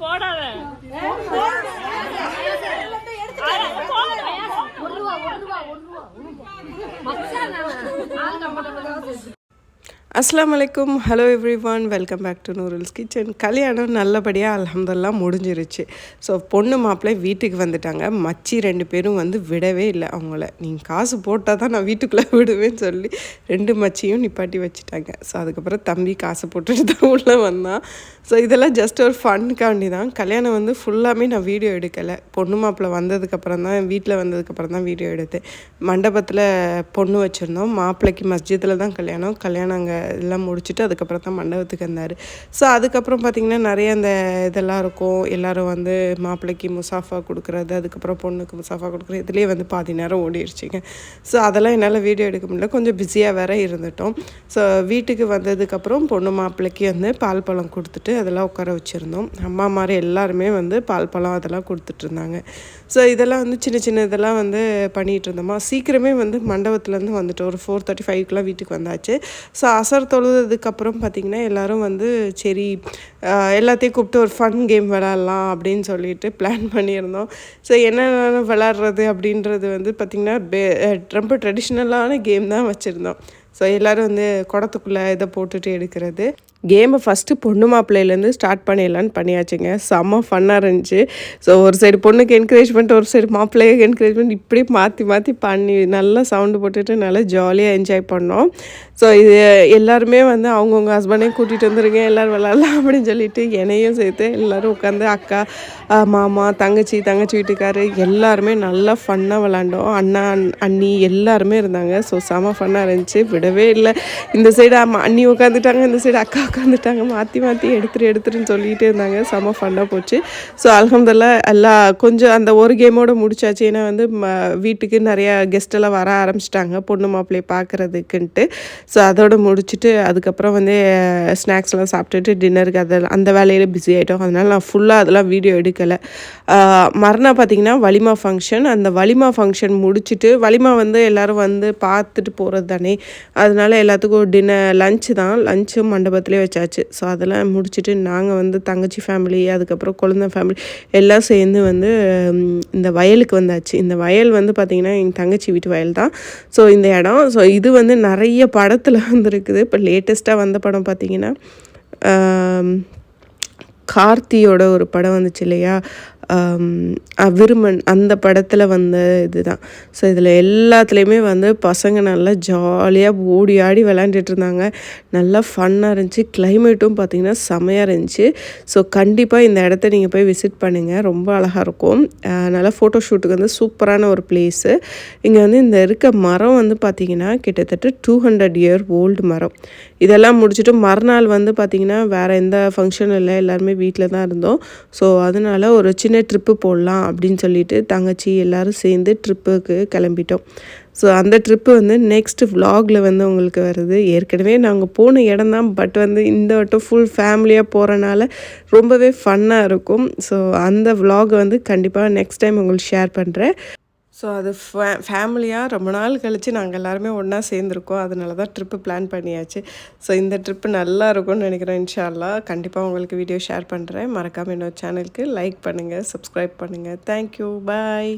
போடாத அஸ்லாம் வலைக்கும் hello everyone welcome back to Noorul's kitchen கல்யாணம் நல்லபடியாக அல்ஹம்துலில்லாஹ் முடிஞ்சிருச்சு. ஸோ பொண்ணு மாப்பிள்ளை வீட்டுக்கு வந்துட்டாங்க. மச்சி ரெண்டு பேரும் வந்து விடவே இல்லை அவங்கள. நீங்கள் காசு போட்டால் தான் நான் வீட்டுக்குள்ளே விடுவேன்னு சொல்லி ரெண்டு மச்சியும் நிப்பாட்டி வச்சுட்டாங்க. ஸோ அதுக்கப்புறம் தம்பி காசு போட்டுட்டு தான் உள்ளே வந்தான். ஸோ இதெல்லாம் ஜஸ்ட் ஒரு ஃபன்காண்டி தான் கல்யாணம் வந்து ஃபுல்லாமே நான் வீடியோ எடுக்கலை. பொண்ணு மாப்பிள்ளை வந்ததுக்கப்புறம் தான் வீட்டில் வந்ததுக்கப்புறம் தான் வீடியோ எடுத்தேன். மண்டபத்தில் பொண்ணு வச்சுருந்தோம். மாப்பிள்ளைக்கு மஸ்ஜிதில் தான் கல்யாணம். கல்யாணம் அங்கே இதெல்லாம் முடிச்சுட்டு அதுக்கப்புறம் தான் மண்டபத்துக்கு வந்தார். ஸோ அதுக்கப்புறம் பார்த்திங்கன்னா நிறைய அந்த இதெல்லாம் இருக்கும். எல்லோரும் வந்து மாப்பிள்ளைக்கு முசாஃபா கொடுக்குறது அதுக்கப்புறம் பொண்ணுக்கு முசாஃபா கொடுக்குறது இதுலேயே வந்து பாதி நேரம் ஓடிடுச்சிங்க ஸோ அதெல்லாம் என்னால் வீடியோ எடுக்க முடியல. கொஞ்சம் பிஸியாக வேற இருந்துட்டோம். ஸோ வீட்டுக்கு வந்ததுக்கப்புறம் பொண்ணு மாப்பிள்ளைக்கு வந்து பால் பழம் கொடுத்துட்டு அதெல்லாம் உட்கார வச்சுருந்தோம். அம்மா மாதிரி எல்லாருமே வந்து பால் பழம் அதெல்லாம் கொடுத்துட்டு இருந்தாங்க. ஸோ இதெல்லாம் வந்து சின்ன சின்ன இதெல்லாம் வந்து பண்ணிகிட்டு இருந்தோமா? சீக்கிரமே வந்து மண்டபத்துலேருந்து வந்துட்டு ஒரு ஃபோர் தேர்ட்டி ஃபைவ்க்குலாம் வீட்டுக்கு வந்தாச்சு. ஸோ அசர் தொழுதுக்கப்புறம் பார்த்திங்கன்னா எல்லாரும் வந்து சரி எல்லாத்தையும் கூப்பிட்டு ஒரு ஃபன் கேம் விளாட்லாம் அப்படின்னு சொல்லிட்டு பிளான் பண்ணியிருந்தோம். ஸோ என்னென்ன விளாட்றது அப்படின்றது வந்து பார்த்திங்கன்னா பே ரொம்ப ட்ரெடிஷ்னலான கேம் தான் வச்சுருந்தோம். ஸோ எல்லோரும் வந்து குடத்துக்குள்ளே இதை போட்டுட்டு எடுக்கிறது. கேமை ஃபஸ்ட்டு பொண்ணு மாப்பிள்ளையிலேருந்து ஸ்டார்ட் பண்ணிடலான்னு பண்ணியாச்சுங்க. செம்ம ஃபன்னாக இருந்துச்சு. ஸோ ஒரு சைடு பொண்ணுக்கு என்கரேஜ் பண்ணிட்டு ஒரு சைடு மாப்பிள்ளையை என்கரேஜ் இப்படி மாற்றி மாற்றி பண்ணி நல்லா சவுண்டு போட்டுட்டு நல்லா ஜாலியாக என்ஜாய் பண்ணோம். ஸோ இது எல்லாருமே வந்து அவங்கவுங்க ஹஸ்பண்டையும் கூட்டிகிட்டு வந்துருங்க எல்லோரும் விளாட்லாம் அப்படின்னு சொல்லிட்டு என்னையும் சேர்த்து எல்லோரும் உட்காந்து அக்கா மாமா தங்கச்சி தங்கச்சி வீட்டுக்காரு எல்லாருமே நல்லா ஃபன்னாக விளாண்டோம். அண்ணா அண்- அண்ணி எல்லாருமே இருந்தாங்க. ஸோ செம ஃபன்னாக இருந்துச்சு. விடவே இல்லை. இந்த சைடு அண்ணி உட்காந்துட்டாங்க இந்த சைடு அக்கா உட்காந்துட்டாங்க மாற்றி மாற்றி எடுத்துரு எடுத்துருன்னு சொல்லிகிட்டே இருந்தாங்க. செம ஃபன்னாக போச்சு. ஸோ அல்ஹம்துலில்லாஹ் எல்லா கொஞ்சம் அந்த ஒரு கேமோட முடிச்சாச்சு. ஏன்னா வந்து ம- வீட்டுக்கு நிறையா கெஸ்ட்டெல்லாம் வர ஆரம்பிச்சிட்டாங்க. பொண்ணு மாப்பிள்ளையை பார்க்குறதுக்குன்ட்டு. ஸோ அதோட முடிச்சுட்டு அதுக்கப்புறம் வந்து ஸ்நாக்ஸ்லாம் சாப்பிட்டுட்டு டின்னருக்கு அதெல்லாம் அந்த வேலையில் பிஸி ஆகிட்டோம் அதனால நான் ஃபுல்லாக அதெல்லாம் வீடியோ எடுக்க எடுக்கலை மறுநாள் பார்த்திங்கன்னா வலிமா ஃபங்க்ஷன் அந்த வலிமா ஃபங்க்ஷன் முடிச்சுட்டு வலிமா வந்து எல்லோரும் வந்து பார்த்துட்டு போகிறது தானே. அதனால எல்லாத்துக்கும் டின்னர் லஞ்சு தான். லஞ்சும் மண்டபத்திலே வச்சாச்சு. ஸோ அதெல்லாம் முடிச்சுட்டு நாங்கள் வந்து தங்கச்சி ஃபேமிலி அதுக்கப்புறம் குழந்த ஃபேமிலி எல்லாம் சேர்ந்து வந்து இந்த வயலுக்கு வந்தாச்சு. இந்த வயல் வந்து பார்த்திங்கன்னா எங்கள் தங்கச்சி வீட்டு வயல் தான். ஸோ இந்த இடம் ஸோ இது வந்து நிறைய படத்தில் வந்துருக்குது. இப்போ லேட்டஸ்ட்டாக வந்த படம் பார்த்திங்கன்னா கார்த்தியோட ஒரு படம் வந்துச்சு இல்லையா? விருமன் அந்த படத்தில் வந்த இதுதான். ஸோ இதில் எல்லாத்துலேயுமே வந்து பசங்க நல்லா ஜாலியாக ஓடி ஆடி விளாண்டுட்டு இருந்தாங்க. நல்லா ஃபன்னாக இருந்துச்சு. கிளைமேட்டும் பார்த்திங்கன்னா செமையாக இருந்துச்சு. ஸோ கண்டிப்பாக இந்த இடத்த நீங்கள் போய் விசிட் பண்ணுங்கள் ரொம்ப அழகாக இருக்கும். அஹ் நல்லா ஃபோட்டோ ஷூட்டுக்கு வந்து சூப்பரான ஒரு பிளேஸு இங்கே வந்து இந்த இருக்க மரம் வந்து பார்த்திங்கன்னா கிட்டத்தட்ட டூ ஹண்ட்ரட் இயர் ஓல்டு மரம். இதெல்லாம் முடிச்சுட்டு மறுநாள் வந்து பார்த்திங்கன்னா வேறு எந்த ஃபங்க்ஷனும் இல்லை. எல்லாருமே வீட்டில் தான் இருந்தோம். ஸோ அதனால ஒரு சின்ன ட்ரிப்பு போடலாம் அப்படின்னு சொல்லிட்டு தங்கச்சி எல்லோரும் சேர்ந்து ட்ரிப்புக்கு கிளம்பிட்டோம். ஸோ அந்த ட்ரிப்பு வந்து நெக்ஸ்ட் vlogல வந்து உங்களுக்கு வருது. ஏற்கனவே நாங்கள் போன இடம் தான் பட் வந்து இந்த வட்டம் ஃபுல் ஃபேமிலியாக போகிறனால ரொம்பவே ஃபன்னாக இருக்கும். ஸோ அந்த vlog வந்து கண்டிப்பாக நெக்ஸ்ட் டைம் உங்களுக்கு ஷேர் பண்ணுறேன் ஸோ அது ஃபே ஃபேமிலியாக ரொம்ப நாள் கழித்து நாங்கள் எல்லாருமே ஒன்றா சேர்ந்துருக்கோம். அதனால தான் ட்ரிப்பு பிளான் பண்ணியாச்சு. ஸோ இந்த ட்ரிப்பு நல்லா இருக்கும்னு நினைக்கிறேன். இன்ஷால்லா கண்டிப்பாக உங்களுக்கு வீடியோ ஷேர் பண்ணுறேன் மறக்காமல் என்னோட சேனலுக்கு லைக் பண்ணுங்கள் சப்ஸ்கிரைப் பண்ணுங்கள் தேங்க்யூ பாய்